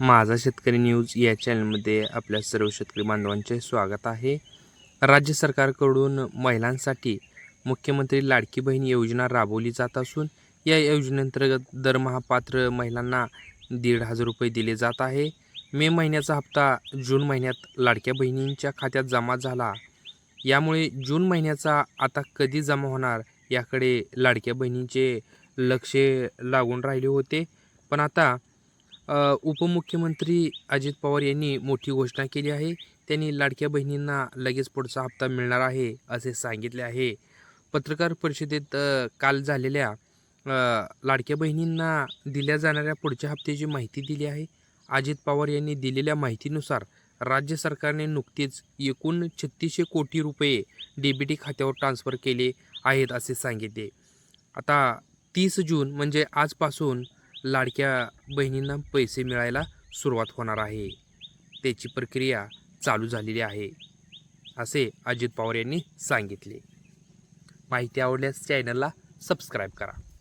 माझा शेतकरी न्यूज या चॅनलमध्ये आपल्या सर्व शेतकरी बांधवांचे स्वागत आहे. राज्य सरकारकडून महिलांसाठी मुख्यमंत्री लाडकी बहीण योजना राबवली जात असून या योजनेअंतर्गत दरमहा पात्र महिलांना दीड हजार रुपये दिले जात आहे. मे महिन्याचा हप्ता जून महिन्यात लाडक्या बहिणींच्या खात्यात जमा झाला. यामुळे जून महिन्याचा आता कधी जमा होणार याकडे लाडक्या बहिणींचे लक्ष लागून राहिले होते. पण आता उपमुख्यमंत्री अजित पवार यांनी मोठी घोषणा केली आहे. त्यांनी लाडक्या बहिणींना लगेच पुढचा हप्ता मिळणार आहे असे सांगितले आहे. पत्रकार परिषदेत काल झालेल्या लाडक्या बहिणींना दिल्या जाणाऱ्या पुढच्या हप्त्याची माहिती दिली आहे. अजित पवार यांनी दिलेल्या माहितीनुसार राज्य सरकारने नुकतीच एकूण छत्तीसशे कोटी रुपये डी बी टी खात्यावर ट्रान्स्फर केले आहेत असे सांगितले. आता तीस जून म्हणजे आजपासून लाडक्या बहिणींना पैसे मिळायला सुरुवात होणार आहे. त्याची प्रक्रिया चालू झालेली आहे असे अजित पवार यांनी सांगितले. माहिती आवडल्यास चॅनलला सबस्क्राईब करा.